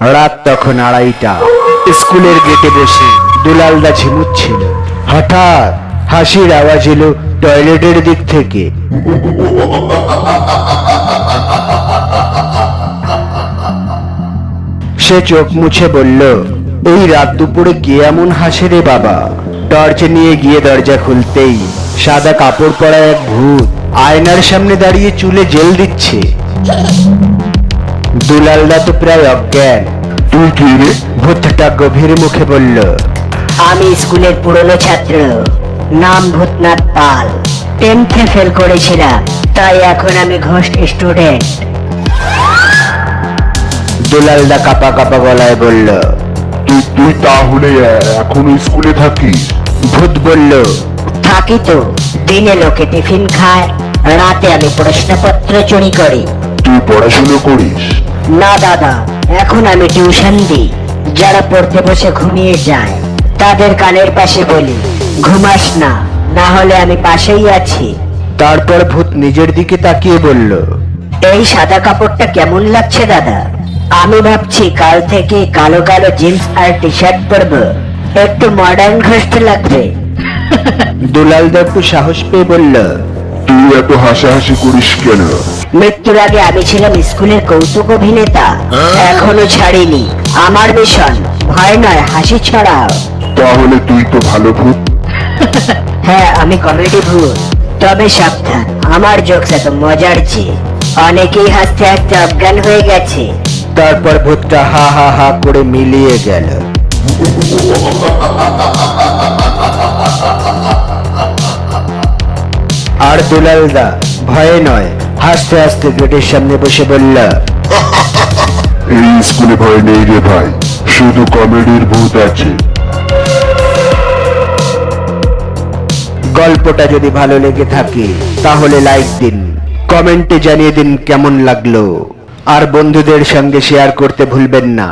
রাত তখন আড়াইটা। স্কুলের গেটে বসে দুলালদা ঝিমুচ্ছিল। হঠাৎ হাসির আওয়াজ এলো টয়লেটের দিক থেকে। সে চোখ মুছে বলল, এই রাত দুপুরে কে এমন হাসে রে বাবা? টর্চ নিয়ে গিয়ে দরজা খুলতেই সাদা কাপড় পরা এক ভূত আয়নার সামনে দাঁড়িয়ে চুলে জেল দিচ্ছে। দুলালদা তো প্রায় অজ্ঞান। তুই কে রে? ভূতটা গভীর মুখে বলল আমি স্কুলের পুরনো ছাত্র নাম ভূতনাথ পাল। টেন্থে ফেল করেছিলাম তাই এখন আমি ঘোষ্ট স্টুডেন্ট দুলালদা কাপা কাপা গলায় বলল তুই তুই তাহলে এখনও স্কুলে থাকিস। ভূত বলল থাকি তো দিনে লোকে টিফিন খায় রাতে আমি প্রশ্নপত্র চুরি করি। তুই পড়াশুনো করিস? না দাদা এখন আমি টিউশন দিই। যারা পড়তে বসে ঘুমিয়ে যায় তাদের কানের পাশে বলি ঘুমাস না না হলে আমি পাশেই আছি। তারপর ভূত নিজের দিকে তাকিয়ে বলল এই সাদা কাপড়টা কেমন লাগছে দাদা? আমি ভাবছি কাল থেকে কালো কালো জিন্স আর টি শার্ট পরবো। একটু মডার্ন ঘষ্ট লাগবে। দুলালদা একটু সাহস পেয়ে বলল তুই এত হাসাহাসি করিস কেন? মৃত্যুর আগে আমি ছিলাম স্কুলের কৌতুক অভিনেতা। এখনও ছাড়িনি। আমার মিশন ভয় নয় হাসি ছড়াও। তাহলে তুই তো ভালো ভূত। হ্যাঁ আমি কমেডি ভূত। তবে সাবধান আমার জোকস এত মজার যে অনেকেই হাসতে হাসতে অজ্ঞান হয়ে গেছে। তারপর ভূতটা হা হা হা করে মিলিয়ে গেল। আর দুলালদা ভয়ে নয় হাসতে হাসতে গেটের সামনে বসে বলল এই স্কুলে ভয় নেই রে ভাই শুধু কমেডির ভূত আছে। গল্পটা যদি ভালো লেগে থাকে তাহলে লাইক দিন কমেন্টে জানিয়ে দিন কেমন লাগল। আর বন্ধুদের সঙ্গে শেয়ার করতে ভুলবেন না।